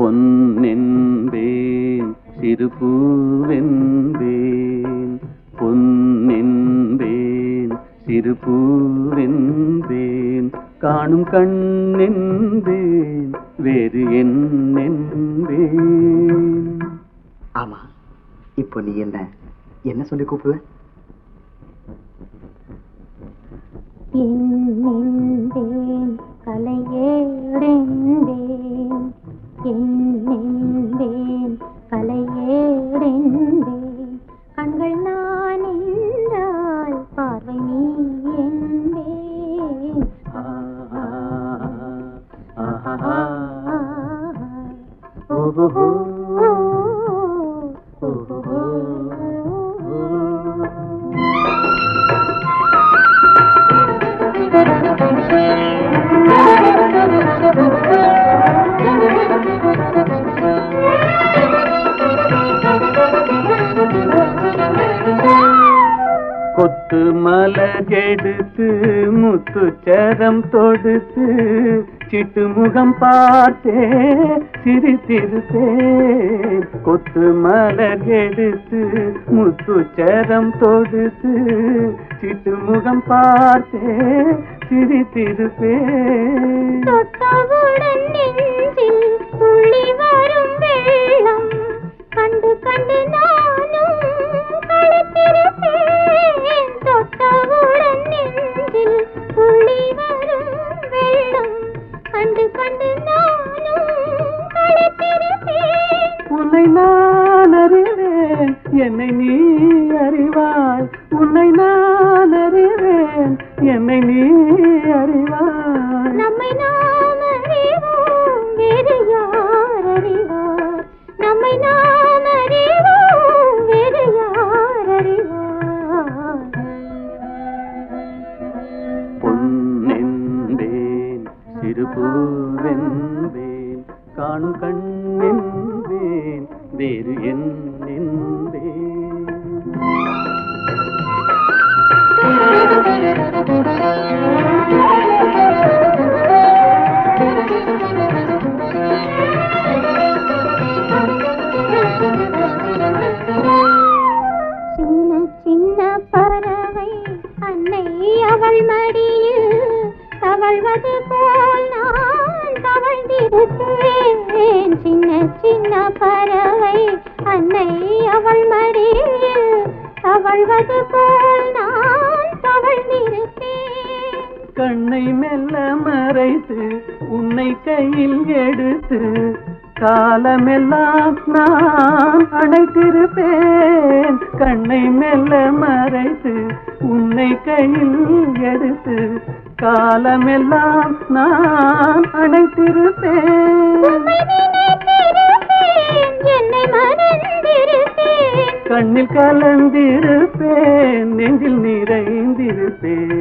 பொன்னென்பேன் சிறு பூவென்பேன் பொன்னென்பேன் சிறு பூவென்பேன் காணும் கண்ணென்பேன் வேறு என்னென்பேன். ஆமா இப்போ நீ என்ன என்ன சொல்லி கூப்பிடுவ? கலையேடென்பேன் என்னென்பேன் கலையேடென்பேன் கண்கள் நான் என்றால் பார்வை நீ என்பேன். ஓஹோ கொத்து மலகெடுத்து முத்துச்சரம் தொடுத்து சிட்டு முகம் பார்த்தே சிரித்திருப்பேன் கொத்து மலகெடுத்து முத்துச்சரம் தொடுத்து சிட்டு முகம் பார்த்தே சிரித்திருப்பேன் உன்னை நான் அறிவேன். என்னை நீ அறிவாய். உன்னை நான் அறிவேன். என்னை நீ அறிவாய். நம்மை நாம் அறிவோம். வேறு யார் அறிவார்? நம்மை நாம் அறிவோம். வேறு யார் அறிவார்? பொன்னென்பேன் சிறு பூவென்பேன் காணும் கண்ணென்பேன் வேறு என்னென்பேன் சின்ன சின்ன பறவை அன்னை அவள் மடியில் தவழ்வது போல் தவழ்ந்திருப்பேன் சின்ன சின்ன பறவை. அன்னை அவள் மடியில் தவழ்வது போல் நான் தவழ்ந்திருப்பேன் கண்ணை மெல்ல மறைத்து உன்னை கையில் எடுத்து காலமெல்லாம் நான் அணைத்திருப்பேன் கண்ணை மெல்ல மறைத்து உன்னை கையில் எடுத்து காலமெல்லாம் நான் மறந்திருப்பேன் கண்ணில் கலந்திருப்பேன். நெஞ்சில் நிறைந்திருப்பேன்.